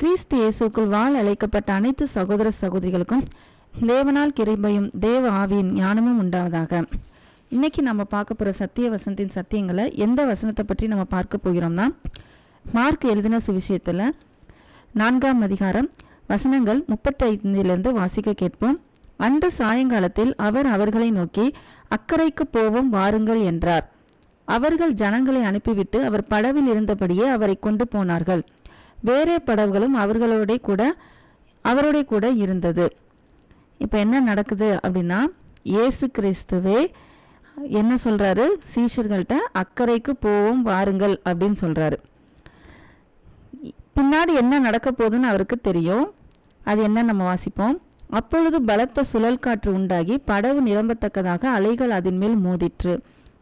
கிறிஸ்து இயேசுக்குள் வாழ் அழைக்கப்பட்ட அனைத்து சகோதர சகோதரிகளுக்கும் தேவனால் கிருபையும் தேவ ஆவியின் ஞானமும் உண்டாவதாக. இன்னைக்கு நம்ம பார்க்க போகிற சத்திய வசனத்தின் சத்தியங்களை எந்த வசனத்தை பற்றி நம்ம பார்க்க போகிறோம்னா மார்க் எழுதின சுவிஷயத்தில் நான்காம் அதிகாரம் வசனங்கள் முப்பத்தைந்திலிருந்து வாசிக்க கேட்போம். அன்று சாயங்காலத்தில் அவர் அவர்களை நோக்கி அக்கறைக்கு போவோம் வாருங்கள் என்றார். அவர்கள் ஜனங்களை அனுப்பிவிட்டு அவர் படவில் இருந்தபடியே அவரை கொண்டு போனார்கள். வேறே படவுகளும் அவர்களோட கூட அவரோடைய கூட இருந்தது. இப்போ என்ன நடக்குது அப்படின்னா இயேசு கிறிஸ்துவே என்ன சொல்கிறாரு சீஷர்கள்ட்ட அக்கறைக்கு போவோம் வாருங்கள் அப்படின்னு சொல்கிறாரு பின்னாடி என்ன நடக்க போகுதுன்னு அவருக்கு தெரியும். அது என்ன நம்ம வாசிப்போம்? அப்பொழுது பலத்த சுழல் காற்று உண்டாகி படவு நிரம்பத்தக்கதாக அலைகள் அதன் மேல் மோதிற்று.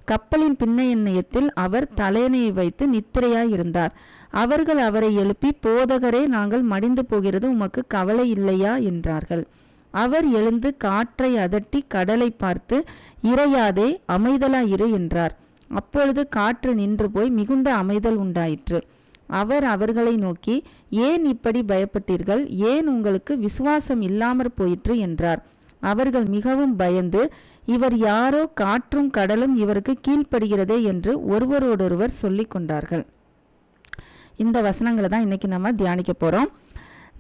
கப்பலின் பின்னையத்தில் அவர் தலையணையை வைத்து நித்திரையாயிருந்தார். அவர்கள் அவரை எழுப்பி போதகரே நாங்கள் மடிந்து போகிறது உமக்கு கவலை இல்லையா? என்றார்கள். அவர் எழுந்து காற்றை அதட்டி கடலை பார்த்து இறையாதே அமைதலாயிரு என்றார். அப்பொழுது காற்று நின்று போய் மிகுந்த அமைதல் உண்டாயிற்று. அவர் அவர்களை நோக்கி ஏன் இப்படி பயப்பட்டீர்கள்? ஏன் உங்களுக்கு விசுவாசம் இல்லாமற் போயிற்று? என்றார். அவர்கள் மிகவும் பயந்து இவர் யாரோ காற்றும் கடலும் இவருக்கு கீழ்ப்படுகிறதே என்று ஒருவரோடொருவர் சொல்லி கொண்டார்கள். இந்த வசனங்களை தான் இன்னைக்கு நம்ம தியானிக்க போகிறோம்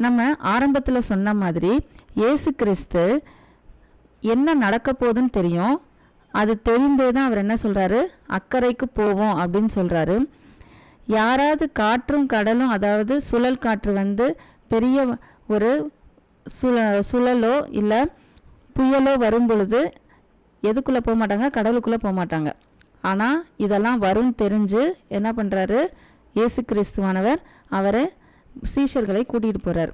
நம்ம ஆரம்பத்தில் சொன்ன மாதிரி இயேசு கிறிஸ்து என்ன நடக்க போகுதுன்னு தெரியும். அது தெரிந்தே தான் அவர் என்ன சொல்கிறாரு அக்கறைக்கு போவோம் அப்படின்னு சொல்கிறாரு யாராவது காற்றும் கடலும் அதாவது சுழல் காற்று வந்து பெரிய ஒரு சுழ சுழலோ இல்லை புயலோ வரும் பொழுது எதுக்குள்ளே போக மாட்டாங்க? கடவுளுக்குள்ளே போக மாட்டாங்க. ஆனால் இதெல்லாம் வரும்னு தெரிஞ்சு என்ன பண்ணுறாரு இயேசு கிறிஸ்துவானவர் அவரை சீஷர்களை கூட்டிகிட்டு போகிறார்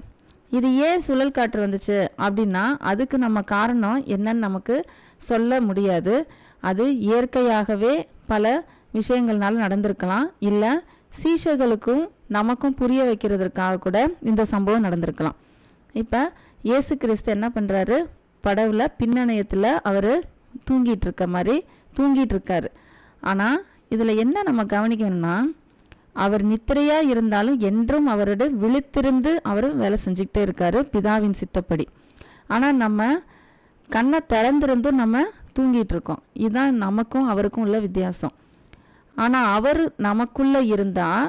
இது ஏன் சுழல் காற்று வந்துச்சு அப்படின்னா அதுக்கு நம்ம காரணம் என்னன்னு நமக்கு சொல்ல முடியாது. அது இயற்கையாகவே பல விஷயங்கள்னால நடந்திருக்கலாம். இல்லை சீஷர்களுக்கும் நமக்கும் புரிய வைக்கிறதுக்காக கூட இந்த சம்பவம் நடந்திருக்கலாம். இப்போ இயேசு கிறிஸ்து என்ன பண்ணுறாரு படவில் பின்னணையத்தில் அவர் தூங்கிட்டு இருக்க மாதிரி தூங்கிட்டு இருக்காரு ஆனால் இதில் என்ன நம்ம கவனிக்கணும்னா அவர் நித்திரையாக இருந்தாலும் என்றும் அவரோட விழித்திருந்து அவர் வேலை செஞ்சுக்கிட்டே இருக்காரு பிதாவின் சித்தப்படி. ஆனால் நம்ம கண்ணை திறந்திருந்தும் நம்ம தூங்கிட்டு இருக்கோம் இதுதான் நமக்கும் அவருக்கும் உள்ள வித்தியாசம். ஆனால் அவர் நமக்குள்ளே இருந்தால்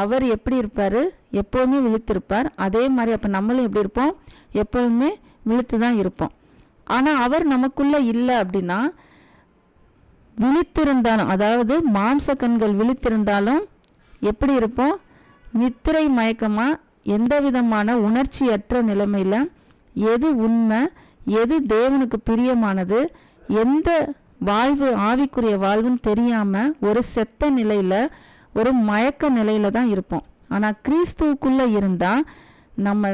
அவர் எப்படி இருப்பார்? எப்போதுமே விழித்திருப்பார். அதே மாதிரி அப்போ நம்மளும் எப்படி இருப்போம்? எப்பொழுதுமே விழித்து தான் இருப்போம். ஆனால் அவர் நமக்குள்ளே இல்லை அப்படின்னா விழித்திருந்தாலும் அதாவது மாம்ச கண்கள் விழித்திருந்தாலும் எப்படி இருப்போம்? நித்திரை மயக்கமாக எந்த விதமான உணர்ச்சியற்ற நிலைமையில் எது உண்மை எது தேவனுக்கு பிரியமானது எந்த வாழ்வு ஆவிக்குரிய வாழ்வுன்னு தெரியாமல் ஒரு செத்த நிலையில் ஒரு மயக்க நிலையில் தான் இருப்போம். ஆனால் கிறிஸ்துவுக்குள்ளே இருந்தால் நம்ம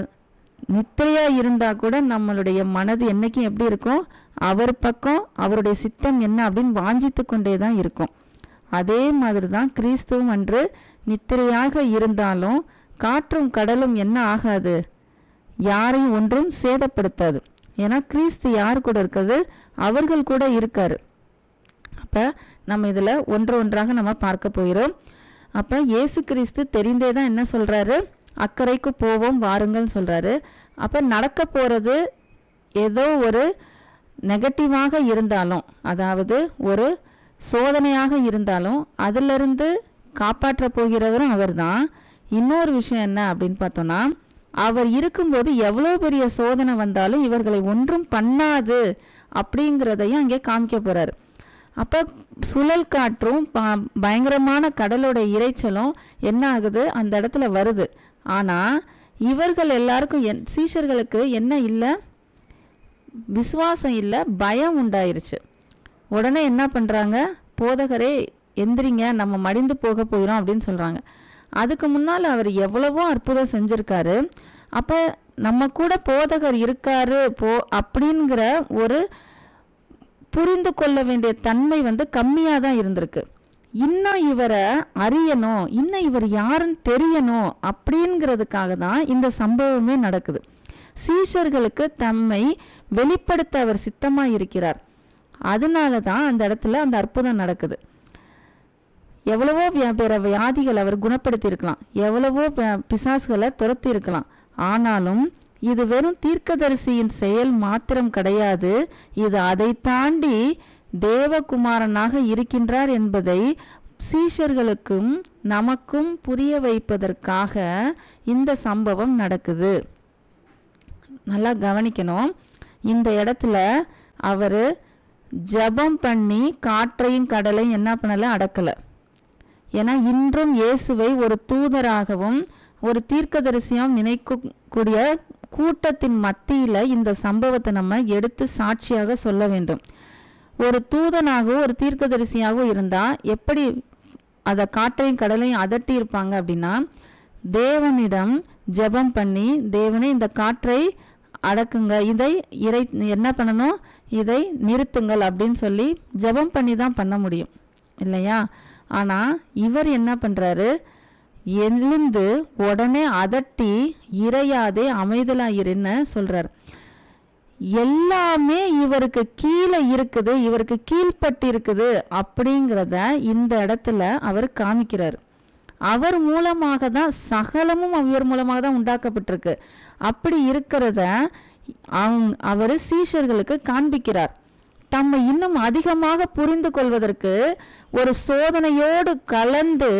நித்திரையாக இருந்தால் கூட நம்மளுடைய மனது என்றைக்கும் எப்படி இருக்கும்? அவர் பக்கம் அவருடைய சித்தம் என்ன அப்படின்னு வாஞ்சித்து கொண்டே தான் இருக்கும். அதே மாதிரி தான் கிறிஸ்துவும் அன்று நித்திரையாக இருந்தாலும் காற்றும் கடலும் என்ன ஆகாது? யாரையும் ஒன்றும் சேதப்படுத்தாது. ஏன்னா கிறிஸ்து யார் கூட இருக்கிறது? அவர்கள் கூட இருக்கார். அப்போ நம்ம இதில் ஒன்று ஒன்றாக நம்ம பார்க்க போகிறோம். அப்போ இயேசு கிறிஸ்து தெரிந்தே தான் என்ன சொல்கிறாரு அக்கறைக்கு போவோம் வாருங்கள்னு சொல்கிறாரு அப்போ நடக்க போகிறது ஏதோ ஒரு நெகட்டிவாக இருந்தாலும் அதாவது ஒரு சோதனையாக இருந்தாலும் அதிலிருந்து காப்பாற்ற போகிறவரும் அவர்தான். இன்னொரு விஷயம் என்ன அப்படின்னு பார்த்தோன்னா அவர் இருக்கும்போது எவ்வளோ பெரிய சோதனை வந்தாலும் இவர்களை ஒன்றும் பண்ணாது அப்படிங்கிறதையும் அங்கே காமிக்க போகிறாரு அப்போ சுழல் காற்றும் ப- பயங்கரமான கடலோட இரைச்சலும் என்ன ஆகுது? அந்த இடத்துல வருது. ஆனால் இவர்கள் எல்லாருக்கும் என் சீஷர்களுக்கு என்ன இல்லை? விசுவாசம் இல்லை பயம் உண்டாயிருச்சு. உடனே என்ன பண்ணுறாங்க போதகரே எந்திரிங்க நம்ம மடிந்து போக போகிறோம் அப்படின்னு சொல்கிறாங்க அதுக்கு முன்னால் அவர் எவ்வளவோ அற்புதம் செஞ்சுருக்காரு. அப்போ நம்ம கூட போதகர் இருக்காரு போ அப்படிங்கிற ஒரு புரிந்து கொள்ள வேண்டிய தன்மை வந்து கம்மியாக தான் இருந்திருக்கு. இன்னும் இவரை அறியணும் இன்னும் இவர் யாருன்னு தெரியணும் அப்படிங்கிறதுக்காக தான் இந்த சம்பவமே நடக்குது. சீஷர்களுக்கு தம்மை வெளிப்படுத்த அவர் சித்தமாக இருக்கிறார். அதனால தான் அந்த இடத்துல அந்த அற்புதம் நடக்குது. எவ்வளவோ வியா- பிற வியாதிகள் அவர் குணப்படுத்தியிருக்கலாம். எவ்வளவோ பிசாசுகளை துரத்தி இருக்கலாம் ஆனாலும் இது வெறும் தீர்க்கதரிசியின் செயல் மாத்திரம் கிடையாது. இது அதை தாண்டி தேவகுமாரனாக இருக்கின்றார் என்பதை சீஷர்களுக்கும் நமக்கும் புரிய வைப்பதற்காக இந்த சம்பவம் நடக்குது. நல்லா கவனிக்கணும். இந்த இடத்துல அவர் ஜெபம் பண்ணி காற்றையும் கடலையும் என்ன பண்ணலை? அடக்கலை. ஏன்னா இன்றும் இயேசுவை ஒரு தூதராகவும் ஒரு தீர்க்கதரிசியாகவும் நினைக்கக்கூடிய கூட்டத்தின் மத்தியில் இந்த சம்பவத்தை நம்ம எடுத்து சாட்சியாக சொல்ல வேண்டும். ஒரு தூதனாகவோ ஒரு தீர்க்கதரிசியாகவோ இருந்தால் எப்படி அதை காற்றையும் கடலையும் அதட்டி இருப்பாங்க அப்படின்னா தேவனிடம் ஜெபம் பண்ணி தேவனே இந்த காற்றை அடக்குங்க. இதை இறை என்ன பண்ணணும்? இதை நிறுத்துங்கள் அப்படின்னு சொல்லி ஜெபம் பண்ணி தான் பண்ண முடியும். இல்லையா? ஆனால் இவர் என்ன பண்ணுறாரு எழுந்து உடனே அதட்டி இறையாதே அமைதலாயிருன்னு சொல்கிறார் எல்லாமே இவருக்கு கீழே இருக்குது இவருக்கு கீழ்ப்பட்டு இருக்குது அப்படிங்கிறத இந்த இடத்துல அவர் காமிக்கிறார். அவர் மூலமாக தான் சகலமும் அவர் மூலமாக தான் உண்டாக்கப்பட்டிருக்கு. அப்படி இருக்கிறத அவங்க அவர் சீஷர்களுக்கு காண்பிக்கிறார். தம்மை இன்னும் அதிகமாக புரிந்து கொள்வதற்கு ஒரு சோதனையோடு கலந்து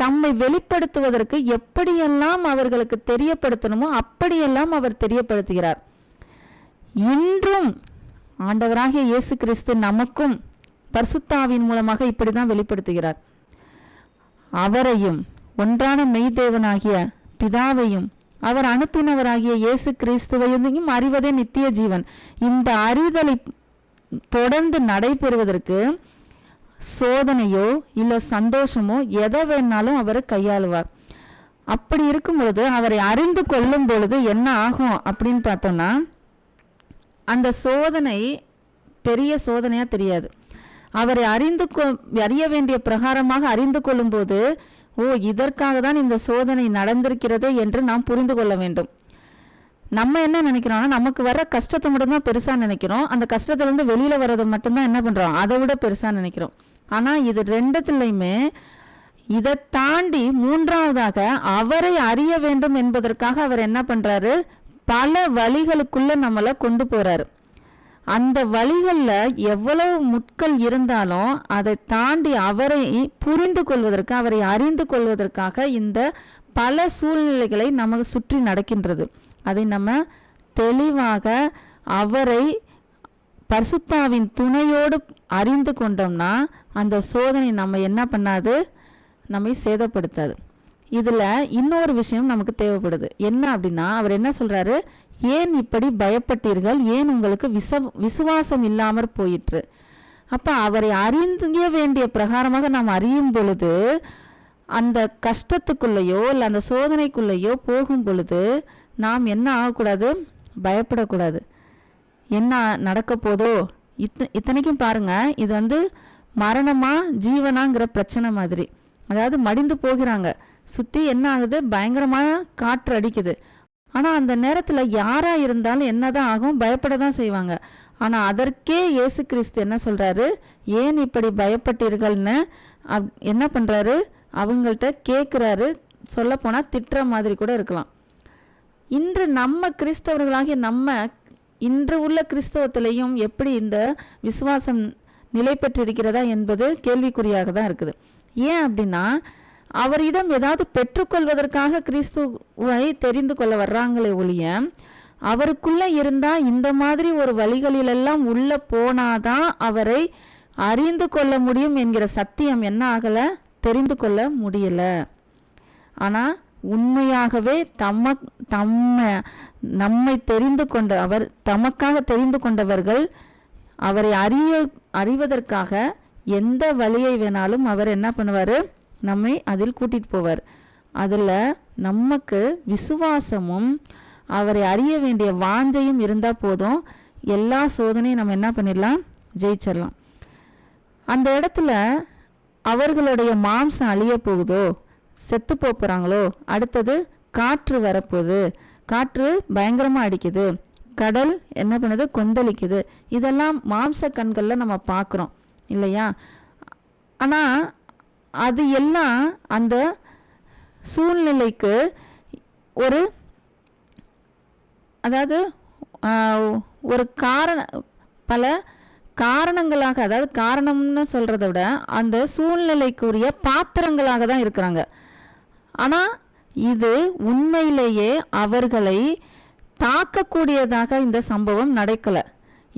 தம்மை வெளிப்படுத்துவதற்கு எப்படியெல்லாம் அவர்களுக்கு தெரியப்படுத்தணுமோ அப்படியெல்லாம் அவர் தெரியப்படுத்துகிறார். இன்றும் ஆண்டவராகிய இயேசு கிறிஸ்து நமக்கும் பரிசுத்தாவின் மூலமாக இப்படி தான் வெளிப்படுத்துகிறார். அவரையும் ஒன்றான மெய்தேவனாகிய பிதாவையும் அவர் அனுப்பினவராகிய இயேசு கிறிஸ்துவையும் அறிவதே நித்திய ஜீவன். இந்த அறிதலை தொடர்ந்து நடைபெறுவதற்கு சோதனையோ இல்லை சந்தோஷமோ எதை வேணாலும் அவர் கையாளுவார். அப்படி இருக்கும் பொழுது அவரை அறிந்து கொள்ளும் பொழுது என்ன ஆகும் அப்படின்னு பார்த்தோம்னா அந்த சோதனை பெரிய சோதனையாக தெரியாது. அவரை அறிந்து கொ அறிய வேண்டிய பிரகாரமாக அறிந்து கொள்ளும்போது ஓ இதற்காக தான் இந்த சோதனை நடந்திருக்கிறது என்று நாம் புரிந்து கொள்ள வேண்டும். நம்ம என்ன நினைக்கிறோம்னா நமக்கு வர கஷ்டத்தை மட்டும்தான் பெருசாக நினைக்கிறோம். அந்த கஷ்டத்துலேருந்து வெளியில் வர்றதை மட்டும்தான் என்ன பண்ணுறோம் அதை விட பெருசாக நினைக்கிறோம். ஆனால் இது ரெண்டுத்துலையுமே இதை தாண்டி மூன்றாவதாக அவரை அறிய வேண்டும் என்பதற்காக அவர் என்ன பண்ணுறாரு பல வழிகளுக்குள்ள நம்மளை கொண்டு போறாரு. அந்த வழிகளில் எவ்வளவு முட்கள் இருந்தாலும் அதை தாண்டி அவரை புரிந்து கொள்வதற்கு அவரை அறிந்து கொள்வதற்காக இந்த பல சூழ்நிலைகளை நமக்கு சுற்றி நடக்கின்றது. அதை நம்ம தெளிவாக அவரை பரிசுத்தாவின் துணையோடு அறிந்து கொண்டோம்னா அந்த சோதனை நம்ம என்ன பண்ணாது? நம்மை சேதப்படுத்தாது. இதில் இன்னொரு விஷயம் நமக்கு தேவைப்படுது. என்ன அப்படின்னா அவர் என்ன சொல்கிறாரு ஏன் இப்படி பயப்பட்டீர்கள்? ஏன் உங்களுக்கு விச விசுவாசம் இல்லாமற் போயிற்று? அப்போ அவரை அறிந்திய வேண்டிய பிரகாரமாக நாம் அறியும் பொழுது அந்த கஷ்டத்துக்குள்ளேயோ இல்லை அந்த சோதனைக்குள்ளேயோ போகும் பொழுது நாம் என்ன ஆகக்கூடாது? பயப்படக்கூடாது. என்ன நடக்க போதோ இத்த இத்தனைக்கும் பாருங்க இது வந்து மரணமாக ஜீவனாங்கிற பிரச்சனை மாதிரி. அதாவது மடிந்து போகிறாங்க. சுற்றி என்ன ஆகுது? பயங்கரமான காற்று அடிக்குது. ஆனால் அந்த நேரத்தில் யாராக இருந்தாலும் என்னதான் ஆகும்? பயப்பட தான் செய்வாங்க. ஆனால் அதற்கே இயேசு கிறிஸ்து என்ன சொல்கிறாரு ஏன் இப்படி பயப்பட்டீர்கள்னு? அப் என்ன பண்ணுறாரு அவங்கள்ட்ட கேட்குறாரு சொல்லப்போனால் திட்டுற மாதிரி கூட இருக்கலாம். இன்று நம்ம கிறிஸ்தவர்களாகிய நம்ம இன்று உள்ள கிறிஸ்தவத்திலையும் எப்படி இந்த விசுவாசம் நிலை பெற்றிருக்கிறதா என்பது கேள்விக்குறியாக தான் இருக்குது. ஏன் அப்படின்னா அவரிடம் ஏதாவது பெற்றுக்கொள்வதற்காக கிறிஸ்துவை தெரிந்து கொள்ள வர்றாங்களே ஒழிய அவருக்குள்ளே இருந்தால் இந்த மாதிரி ஒரு வழிகளிலெல்லாம் உள்ளே போனாதான் அவரை அறிந்து கொள்ள முடியும் என்கிற சத்தியம் என்ன ஆகலை? தெரிந்து கொள்ள முடியலை. ஆனால் உண்மையாகவே தம்ம தம்ம நம்மை தெரிந்து கொண்ட அவர் தமக்காக தெரிந்து கொண்டவர்கள் அவரை அறிய அறிவதற்காக எந்த வழியை வேணாலும் அவர் என்ன பண்ணுவார்? நம்மை அதில் கூட்டிட்டு போவார். அதில் நமக்கு விசுவாசமும் அவரை அறிய வேண்டிய வாஞ்சையும் இருந்தால் போதும். எல்லா சோதனையும் நம்ம என்ன பண்ணிடலாம்? ஜெயிச்சிடலாம். அந்த இடத்துல அவர்களுடைய மாம்சம் அழிய போகுதோ? செத்து போகிறாங்களோ அடுத்தது காற்று வரப்போகுது. காற்று பயங்கரமாக அடிக்குது. கடல் என்ன பண்ணுது? கொந்தளிக்குது. இதெல்லாம் மாம்ச கண்களில் நம்ம பார்க்குறோம். இல்லையா? ஆனால் அது எல்லாம் அந்த சூழ்நிலைக்கு ஒரு அதாவது ஒரு காரண பல காரணங்களாக அதாவது காரணம்னு சொல்கிறத விட அந்த சூழ்நிலைக்குரிய பாத்திரங்களாக தான் இருக்கிறாங்க. ஆனால் இது உண்மையிலேயே அவர்களை தாக்கக்கூடியதாக இந்த சம்பவம் நடக்கலை.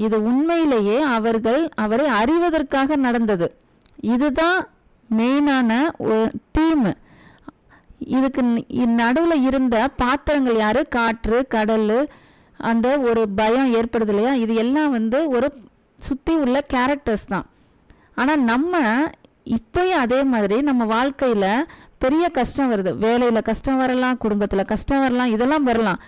இது உண்மையிலேயே அவர்கள் அவரை அறிவதற்காக நடந்தது. இதுதான் மெயினான தீம் இதுக்கு நடுவில் இருந்த பாத்திரங்கள் யார்? காற்று கடல் அந்த ஒரு பயம் ஏற்படுது இல்லையா? இது எல்லாம் வந்து ஒரு சுற்றி உள்ள கேரக்டர்ஸ் தான். ஆனால் நம்ம இப்போயும் அதே மாதிரி நம்ம வாழ்க்கையில் பெரிய கஷ்டம் வருது. வேலையில் கஷ்டம் வரலாம் குடும்பத்தில் கஷ்டம் வரலாம் இதெல்லாம் வரலாம்.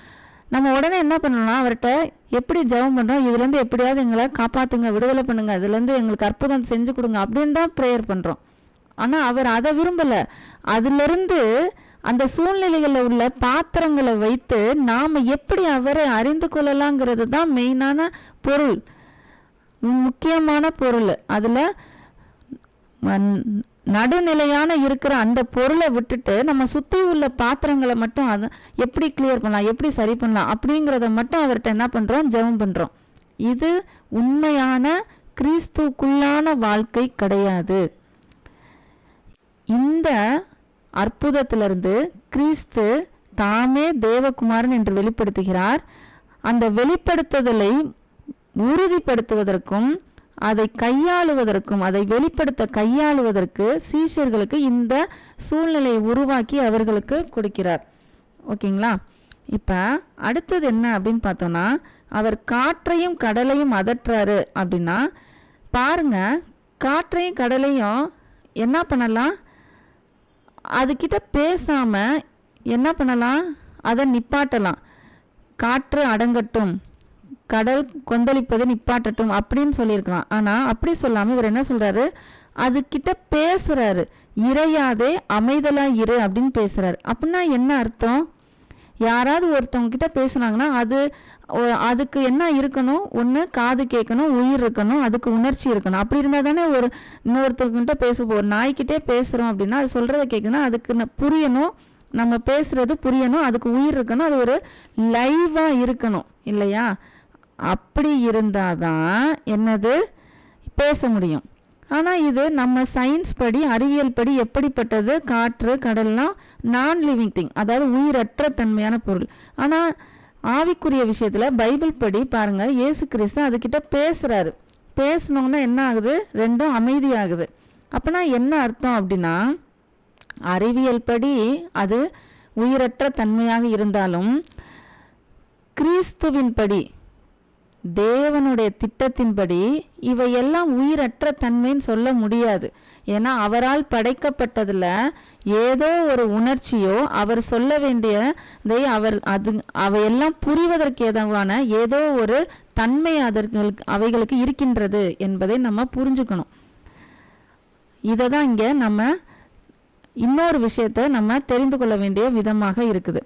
நம்ம உடனே என்ன பண்ணணும்னா அவர்கிட்ட எப்படி ஜெபம் பண்ணுறோம் இதுலேருந்து எப்படியாவது எங்களை காப்பாற்றுங்க விடுதலை பண்ணுங்கள் இதுலேருந்து எங்களுக்கு அற்புதம் செஞ்சு கொடுங்க அப்படின்னு தான் ப்ரேயர் பண்ணுறோம் ஆனால் அவர் அதை விரும்பலை. அதிலிருந்து அந்த சூழ்நிலைகளில் உள்ள பாத்திரங்களை வைத்து நாம் எப்படி அவரை அறிந்து கொள்ளலாங்கிறது தான் மெயினான பொருள். முக்கியமான பொருள். அதில் நடுநிலையான இருக்கிற அந்த பொருளை விட்டுட்டு நம்ம சுற்றி உள்ள பாத்திரங்களை மட்டும் அதை எப்படி கிளியர் பண்ணலாம் எப்படி சரி பண்ணலாம் அப்படிங்கிறத மட்டும் அவர்கிட்ட என்ன பண்ணுறோம் ஜெபம் பண்ணுறோம் இது உண்மையான கிறிஸ்துக்குள்ளான வாழ்க்கை கிடையாது. இந்த அற்புதத்திலிருந்து கிறிஸ்து தாமே தேவகுமாரன் என்று வெளிப்படுத்துகிறார். அந்த வெளிப்படுத்துதலை உறுதிப்படுத்துவதற்கும் அதை கையாளுவதற்கும் அதை வெளிப்படுத்த கையாளுவதற்கு சீஷர்களுக்கு இந்த சூழ்நிலையை உருவாக்கி அவர்களுக்கு கொடுக்கிறார். ஓகேங்களா? இப்போ அடுத்தது என்ன அப்படின்னு பார்த்தோம்னா அவர் காற்றையும் கடலையும் அதட்டுறாரு அப்படின்னா பாருங்க காற்றையும் கடலையும் என்ன பண்ணலாம்? அதுக்கிட்ட பேசாமல் என்ன பண்ணலாம்? அதை நிப்பாட்டலாம். காற்று அடங்கட்டும். கடல் கொந்தளிப்பதை நிப்பாட்டட்டும் அப்படின்னு சொல்லியிருக்கலாம். ஆனால் அப்படி சொல்லாமல் இவர் என்ன சொல்கிறாரு அதுக்கிட்ட பேசுகிறாரு இறையாதே அமைதலாக இரு அப்படின்னு பேசுகிறாரு அப்படின்னா என்ன அர்த்தம்? யாராவது ஒருத்தவங்க கிட்ட பேசுனாங்கன்னா அது அதுக்கு என்ன இருக்கணும்? ஒன்று காது கேட்கணும் உயிர் இருக்கணும் அதுக்கு உணர்ச்சி இருக்கணும். அப்படி இருந்தால் தானே ஒரு இன்னொருத்தவங்கிட்ட பேசுவோம் ஒரு நாய்க்கிட்டே பேசுகிறோம் அப்படின்னா அது சொல்கிறத கேட்கணும் அதுக்கு புரியணும். நம்ம பேசுகிறது புரியணும். அதுக்கு உயிர் இருக்கணும். அது ஒரு லைவாக இருக்கணும். இல்லையா? அப்படி இருந்தால் தான் என்னது? பேச முடியும். ஆனால் இது நம்ம சயின்ஸ் படி அறிவியல் படி எப்படிப்பட்டது? காற்று கடல்லாம் நான் லிவிங் திங் அதாவது உயிரற்ற தன்மையான பொருள். ஆனால் ஆவிக்குரிய விஷயத்தில் பைபிள் படி பாருங்கள் இயேசு கிறிஸ்து அதுக்கிட்ட பேசுகிறாரு பேசினோன்னா என்ன ஆகுது? ரெண்டும் அமைதியாகுது. அப்போனா என்ன அர்த்தம் அப்படின்னா அறிவியல் படி அது உயிரற்ற தன்மையாக இருந்தாலும் கிறிஸ்துவின் படி தேவனுடைய திட்டத்தின்படி இவையெல்லாம் உயிரற்ற தன்மைன்னு சொல்ல முடியாது. ஏன்னா அவரால் படைக்கப்பட்டதில் ஏதோ ஒரு உணர்ச்சியோ அவர் சொல்ல வேண்டியதை அவர் அது அவையெல்லாம் புரிவதற்கு ஏதுவான ஏதோ ஒரு தன்மை அதற்கு அவைகளுக்கு இருக்கின்றது என்பதை நம்ம புரிஞ்சுக்கணும். இதை தான் இங்கே நம்ம இன்னொரு விஷயத்தை நம்ம தெரிந்து கொள்ள வேண்டிய விதமாக இருக்குது.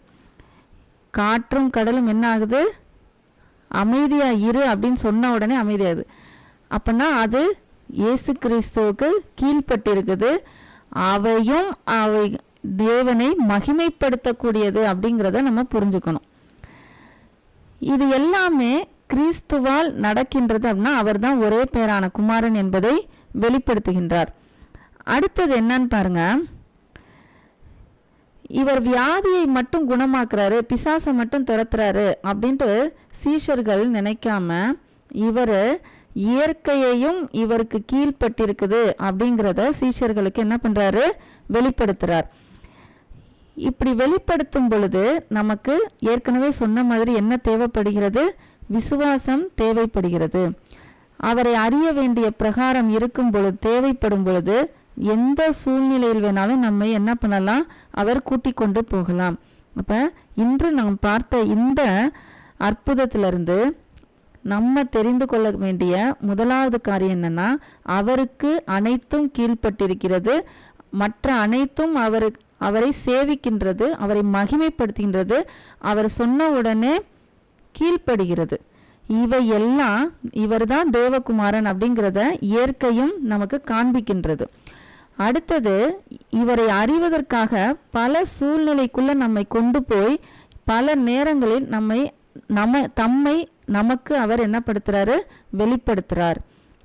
காற்றும் கடலும் என்ன ஆகுது? அமைதியாக இரு அப்படின்னு சொன்ன உடனே அமைதியாது அப்படின்னா அது இயேசு கிறிஸ்துவுக்கு கீழ்பட்டிருக்குது அவையும் அவை தேவனை மகிமைப்படுத்தக்கூடியது அப்படிங்கிறத நம்ம புரிஞ்சுக்கணும். இது எல்லாமே கிறிஸ்துவால் நடக்கின்றது அப்படின்னா அவர் தான் ஒரே பேரான குமாரன் என்பதை வெளிப்படுத்துகின்றார். அடுத்தது என்னன்னு பாருங்கள் இவர் வியாதியை மட்டும் குணமாக்குறாரு பிசாசை மட்டும் துரத்துறாரு அப்படின்ட்டு சீஷர்கள் நினைக்காம இவர் இயற்கையையும் இவருக்கு கீழ்ப்பட்டிருக்குது அப்படிங்கிறத சீஷர்களுக்கு என்ன பண்றாரு? வெளிப்படுத்துகிறார் இப்படி வெளிப்படுத்தும் பொழுது நமக்கு ஏற்கனவே சொன்ன மாதிரி என்ன தேவைப்படுகிறது? விசுவாசம் தேவைப்படுகிறது. அவரை அறிய வேண்டிய பிரகாரம் இருக்கும் பொழுது தேவைப்படும் பொழுது எந்த சூழ்நிலையில் வேணாலும் நம்ம என்ன பண்ணலாம்? அவர் கூட்டி கொண்டு போகலாம். அப்போ இன்று நாம் பார்த்த இந்த அற்புதத்திலிருந்து நம்ம தெரிந்து கொள்ள வேண்டிய முதலாவது காரியம் என்னன்னா அவருக்கு அனைத்தும் கீழ்ப்பட்டிருக்கிறது. மற்ற அனைத்தும் அவரு அவரை சேவிக்கின்றது அவரை மகிமைப்படுத்துகின்றது. அவர் சொன்ன உடனே கீழ்ப்படுகிறது. இவை எல்லாம் இவர் தான் தேவகுமாரன் அப்படிங்கிறத இயற்கையும் நமக்கு காண்பிக்கின்றது. அடுத்தது இவரை அறிவதற்காக பல சூழ்நிலைக்குள்ள நம்மை கொண்டு போய் பல நேரங்களில் நம்மை நம்ம தம்மை நமக்கு அவர் என்ன படுத்துறாரு? வெளிப்படுத்துறார்.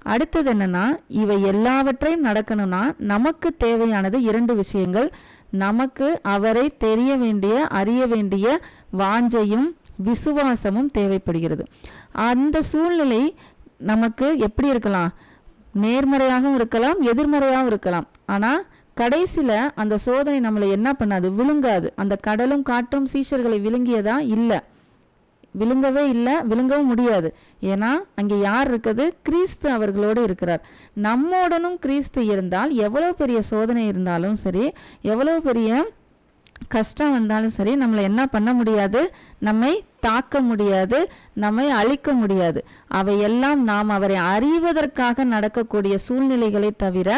அடுத்தது என்னன்னா இவை எல்லாவற்றையும் நடக்கணும்னா நமக்கு தேவையானது இரண்டு விஷயங்கள். நமக்கு அவரை தெரிய வேண்டிய அறிய வேண்டிய வாஞ்சையும் விசுவாசமும் தேவைப்படுகிறது. அந்த சூழ்நிலை நமக்கு எப்படி இருக்கலாம்? நேர்மறையாகவும் இருக்கலாம் எதிர்மறையாகவும் இருக்கலாம். ஆனால் கடைசியில் அந்த சோதனை நம்மளை என்ன பண்ணாது? விழுங்காது. அந்த கடலும் காற்றும் சீஷர்களை விழுங்கியதா? இல்லை. விழுங்கவே இல்லை விழுங்கவும் முடியாது. ஏன்னா அங்கே யார் இருக்குது? கிறிஸ்து அவர்களோடு இருக்கிறார். நம்மோடனும் கிறிஸ்து இருந்தால் எவ்வளோ பெரிய சோதனை இருந்தாலும் சரி எவ்வளோ பெரிய கஷ்டம் வந்தாலும் சரி நம்மளை என்ன பண்ண முடியாது? நம்மை தாக்க முடியாது நம்மை அழிக்க முடியாது. அவையெல்லாம் நாம் அவரை அறிவதற்காக நடக்கக்கூடிய சூழ்நிலைகளை தவிர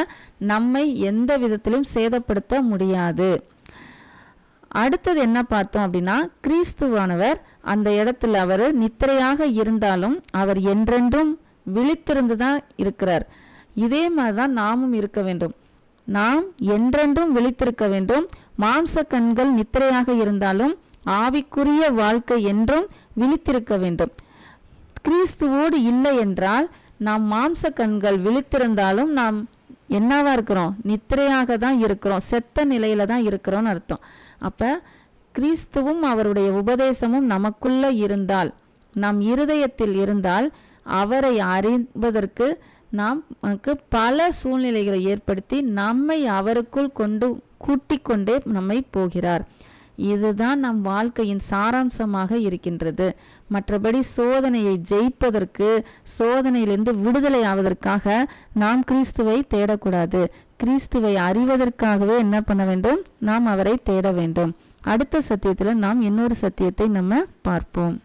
நம்மை எந்த விதத்திலும் சேதப்படுத்த முடியாது. அடுத்தது என்ன பார்த்தோம் அப்படின்னா கிறிஸ்துவானவர் அந்த இடத்துல அவர் நித்திரையாக இருந்தாலும் அவர் என்றென்றும் விழித்திருந்து தான் இருக்கிறார். இதே மாதிரி தான் நாமும் இருக்க வேண்டும். நாம் என்றென்றும் விழித்திருக்க வேண்டும். மாம்ச கண்கள் நித்திரையாக இருந்தாலும் ஆவிக்குரிய வாழ்க்கை என்றும் விழித்திருக்க வேண்டும். கிறிஸ்துவோடு இல்லை என்றால் நாம் மாம்ச கண்கள் விழித்திருந்தாலும் நாம் என்னவா இருக்கிறோம்? நித்திரையாக தான் இருக்கிறோம். செத்த நிலையில தான் இருக்கிறோம்னு அர்த்தம். அப்ப கிறிஸ்துவும் அவருடைய உபதேசமும் நமக்குள்ள இருந்தால் நம் இருதயத்தில் இருந்தால் அவரை அறிவதற்கு நாம் நமக்கு பல சூழ்நிலைகளை ஏற்படுத்தி நம்மை அவருக்குள் கொண்டு கூட்டிக் கொண்டே நம்மை போகிறார். இதுதான் நம் வாழ்க்கையின் சாராம்சமாக இருக்கின்றது. மற்றபடி சோதனையை ஜெயிப்பதற்கு சோதனையிலிருந்து விடுதலை ஆவதற்காக நாம் கிறிஸ்துவை தேடக்கூடாது. கிறிஸ்துவை அறிவதற்காகவே என்ன பண்ண வேண்டும்? நாம் அவரை தேட வேண்டும். அடுத்த சத்தியத்தில் நாம் இன்னொரு சத்தியத்தை நம்ம பார்ப்போம்.